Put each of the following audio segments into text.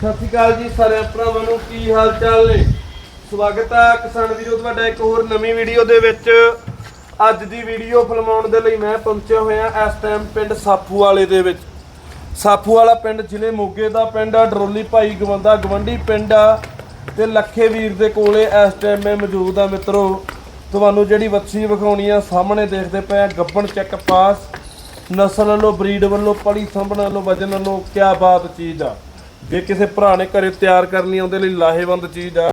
ਸਤਿ ਸ਼੍ਰੀ ਅਕਾਲ ਜੀ ਸਾਰੇ ਭਰਾਵਾਂ ਨੂੰ, ਕੀ ਹਾਲ ਚਾਲ ਨੇ? ਸਵਾਗਤ ਹੈ ਕਿਸਾਨ ਵੀਰੋ, ਤੁਹਾਡਾ ਇੱਕ ਹੋਰ ਨਵੀਂ ਵੀਡੀਓ ਦੇ ਵਿੱਚ। ਅੱਜ ਦੀ ਵੀਡੀਓ ਫਿਲਮਾਉਣ ਦੇ ਲਈ ਮੈਂ ਪਹੁੰਚਿਆ ਹੋਇਆ ਇਸ ਟਾਈਮ ਪਿੰਡ ਸਾਫੂ ਵਾਲੇ ਦੇ ਵਿੱਚ। ਸਾਫੂ ਵਾਲਾ ਪਿੰਡ ਜ਼ਿਲ੍ਹੇ ਮੋਗੇ ਦਾ ਪਿੰਡ ਆ, ਡਰੋਲੀ ਭਾਈ ਗਵੰਦਾ ਗਵੰਡੀ ਪਿੰਡ ਆ। ਤੇ ਲੱਖੇ ਵੀਰ ਦੇ ਕੋਲੇ ਇਸ ਟਾਈਮ ਮੈਂ ਮੌਜੂਦ ਆ ਮਿੱਤਰੋ। ਤੁਹਾਨੂੰ ਜਿਹੜੀ ਵੱਛੀ ਵਿਖਾਉਣੀ ਆ, ਸਾਹਮਣੇ ਦੇਖਦੇ ਪਏ ਆ, ਗੱਬਣ ਚੈੱਕ ਪਾਸ। ਨਸਲ ਵੱਲੋਂ, ਬਰੀਡ ਵੱਲੋਂ, ਪਲੀ ਸੰਭਣ ਵੱਲੋਂ, ਵਜਨ ਵੱਲੋਂ, ਕਿਆ ਬਾਤ ਚੀਜ਼ ਆ। ਜੇ ਕਿਸੇ ਭਰਾ ਨੇ ਘਰੇ ਤਿਆਰ ਕਰਨੀ ਉਹਦੇ ਲਈ ਲਾਹੇਵੰਦ ਚੀਜ਼ ਆ।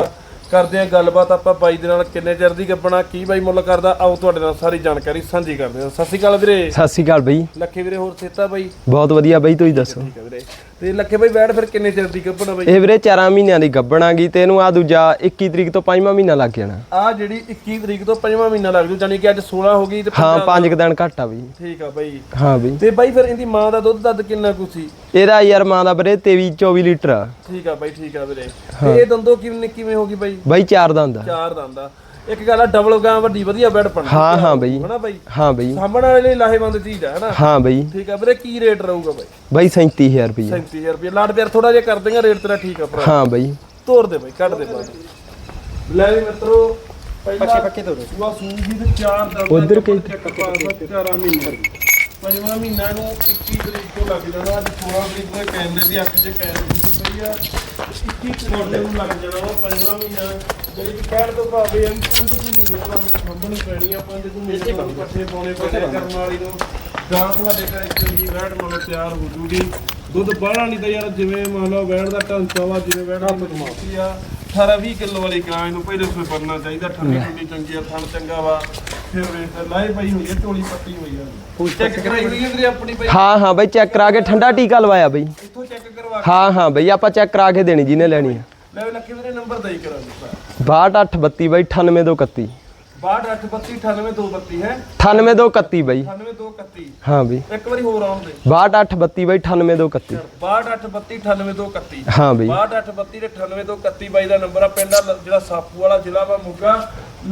ਕਰਦੇ ਆ ਗੱਲਬਾਤ ਆਪਾਂ ਬਾਈ ਦੇ ਨਾਲ ਕਿੰਨੇ ਚਿਰ ਦੀ ਗੱਬਣਾ ਕੀ ਬਾਈ ਮੁੱਲ ਕਰਦਾ ਆਓ ਤੁਹਾਡੇ ਨਾਲ ਸਾਰੀ ਜਾਣਕਾਰੀ ਸਾਂਝੀ ਕਰਦੇ ਹਾਂ। ਸਤਿ ਸ਼੍ਰੀ ਅਕਾਲ ਵੀਰੇ। ਸਤਿ ਸ਼੍ਰੀ ਅਕਾਲ ਬਈ। ਲੱਖੇ ਵੀਰੇ ਹੋਰ ਸੇਤਾ ਬਾਈ? ਬਹੁਤ ਵਧੀਆ ਬਈ ਤੁਸੀਂ ਦੱਸੋ। ਠੀਕ ਆ ਵੀਰੇ। ਤੇ ਲੱਖੇ ਬਾਈ ਬੈਠ ਫਿਰ ਕਿੰਨੇ ਚਿਰ ਦੀ ਗੱਬਣਾ ਬਾਈ? ਇਹ ਵੀਰੇ 4 ਮਹੀਨਿਆਂ ਦੀ ਗੱਬਣਾਗੀ ਤੇ ਇਹਨੂੰ ਆ ਦੂਜਾ 21 ਤਰੀਕ ਤੋਂ 5ਵਾਂ ਮਹੀਨਾ ਲੱਗ ਜਾਣਾ। ਆ ਜਿਹੜੀ 21 ਤਰੀਕ ਤੋਂ 5ਵਾਂ ਮਹੀਨਾ ਲੱਗ ਜੂ ਜਾਨੀ ਕਿ ਅੱਜ 16 ਹੋ ਗਈ ਤੇ ਹਾਂ ਪੰਜਾਹ- 5 ਦਿਨ ਘੱਟ ਆ ਬਈ। ਠੀਕ ਆ ਬਾਈ। ਹਾਂ ਬਈ। ਤੇ ਬਾਈ ਫਿਰ ਇਹਦੀ ਮਾਂ ਦਾ ਦੁੱਧ ਦੱਦ ਕਿੰਨਾ ਕੁ ਸੀ? ਇਹਦਾ ਯਾਰ ਮਾਂ ਦਾ ਵੀਰੇ 23 24 ਲੀਟਰ ਆ। ਠੀਕ ਆ ਬਾਈ ਠੀਕ ਆ ਵੀਰੇ। ਤੇ ਇਹ ਦੰਦੋ ਕਿਵੇਂ ਕਿਵੇਂ ਹੋ ਗਈ ਬਾਈ? ਬਾਈ ਚਾਰ ਦਾ ਹੁੰਦਾ ਚਾਰ ਦੰਦ ਆ। ਇੱਕ ਗੱਲ ਆ ਡਬਲ ਗਾਂ ਵੱਡੀ ਵਧੀਆ ਬੈਡ ਪਣ ਹਾਂ ਹਾਂ ਬਈ। ਹਨਾ ਬਾਈ? ਹਾਂ ਬਈ। ਸਾਂਭਣ ਵਾਲੇ ਲਈ ਲਾਹੇਵੰਦ ਚੀਜ਼ ਆ ਹਨਾ? ਹਾਂ ਬਈ। ਠੀਕ ਆ ਵੀਰੇ ਕੀ ਰੇਟ ਰਹੂਗਾ ਬਾਈ? ਬਾਈ 37000 ਰੁਪਏ 37000 ਰੁਪਏ ਲਾਡ ਪਿਆਰ ਥੋੜਾ ਜਿਹਾ ਕਰ ਦੇਗਾ ਰੇਟ ਤੇਰਾ ਠੀਕ ਆ ਭਰਾ। ਹਾਂ ਬਈ। ਤੋੜ ਦੇ ਬਾਈ ਕੱਢ ਦੇ ਬਾਈ ਲੈ ਵੀ ਮਿੱਤਰੋ ਪੱਕੇ ਪੱਕੇ ਤੋੜੋ ਸੁਆ ਸੂਜੀ ਦੇ ਚਾਰ ਦੰਦ ਉੱਧਰ ਕਿ- ਚਾਰਾਂ ਮਹੀਨੇ ਪੰਜਵਾਂ ਮਹੀਨਾ ਨੂੰ 21 ਤਰੀਕ ਤੋਂ ਲੱਗ ਜਾਣਾ ਅੱਜ 16 ਤਰੀਕ ਤੋਂ ਕੈਮਰੇ ਦੀ ਅੱਖ 'ਚ ਕੈਮਰੇ ਦੀ ਪਈ ਆ। 21 ਤਰੀਕ ਨੂੰ ਲੱਗ ਜਾਣਾ ਵਾ ਪੰਜਵਾਂ ਮਹੀਨਾ। ਜਿਹੜੀ ਕਿ ਕਹਿਣ ਤੋਂ ਭਾਵੇਂ ਇਹ ਪੰਜ ਕੁ ਮਹੀਨੇ ਤੁਹਾਨੂੰ ਸੰਭਣੀ ਪੈਣੀ ਆ ਪੰਜ ਕੁ ਮਹੀਨੇ ਤੁਹਾਨੂੰ ਪੱਠੇ ਪਾਉਣੇ ਪੈਣੇ ਕਰਨ ਵਾਲੀ ਨੂੰ ਗਾਂ ਤੁਹਾਡੇ ਘਰੇ ਚੰਗੀ ਵੈੜ ਮੰਨ ਤਿਆਰ ਹੋ ਜੂਗੀ। ਦੁੱਧ ਬਾਹਲਾ ਨਹੀਂ ਤਾਂ ਯਾਰ ਜਿਵੇਂ ਮੰਨ ਲਓ ਵੈੜ ਦਾ ਢਾਂਚਾ ਵਾ ਜਿਵੇਂ ਵੈੜ ਦੀ ਮਜਬੂਤੀ ਆ 18 20 ਕਿਲੋ ਵਾਲੀ ਗਾਂ ਇਹਨੂੰ ਪਹਿਲੇ ਸੋਏ ਬਣਨਾ ਚਾਹੀਦਾ ਠੰਡੀ ਠੰਡੀ ਚੰਗੀ ਆ ਥਣ ਚੰਗਾ ਵਾ। ਫਿਰ ਵੇਖ ਲਾਏ ਪਈ ਹੋਈ ਹੈ ਢੋਲੀ ਪੱਟੀ ਹੋਈ ਆ। ਚੈੱਕ ਕਰਾਈ ਹੋਈ ਹੈ ਵੀਰੇ ਆਪਣੀ ਬਈ? ਹਾਂ ਹਾਂ ਬਈ ਚੈੱਕ ਕਰਾ ਕੇ ਠੰਡਾ ਟੀਕਾ ਲਵਾਇਆ ਬਈ। ਇੱਥੋਂ ਚੈੱਕ ਕਰਵਾ ਹਾਂ ਹਾਂ ਬਈ ਆਪਾਂ ਚੈੱਕ ਕਰਾ ਕੇ ਦੇਣੀ ਜਿਹਨੇ ਲੈਣੀ ਆ। ਲੈ ਲੱਖੇ ਵੀਰੇ ਨੰਬਰ ਦਈ ਕਰਾਂ ਦਿੱਤਾ 6232 ਬਈ 98231 628232 ਹੈ। 98231 ਬਈ। 98231 ਹਾਂ ਬਈ। ਇੱਕ ਵਾਰੀ ਹੋਰ ਆਉਣ ਦੇ। 6232 ਬਈ 98231 628232 98231 ਹਾਂ ਬਈ। 6232 ਤੇ 98231 ਬਾਈ ਦਾ ਨੰਬਰ ਆ। ਪਿੰਡ ਜਿਹੜਾ ਸਾਪੂ ਵਾਲਾ ਜ਼ਿਲ੍ਹਾ ਵਾ ਮੋਗਾ।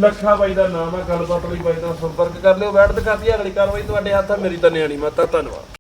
ਲੱਖਾ ਬਾਈ ਦਾ ਨਾਮ ਆ। ਗੱਲਬਾਤ ਲਈ ਬਾਈ ਦਾ ਸੰਪਰਕ ਕਰ ਲਿਓ। ਬੈਠ ਦਿਖਾਤੀ ਅਗਲੀ ਕਾਰਵਾਈ ਤੁਹਾਡੇ ਹੱਥ ਆ। ਮੇਰੀ ਤਾਂ ਨਿਆਣੀ ਮਾਤਾ ਧੰਨਵਾਦ।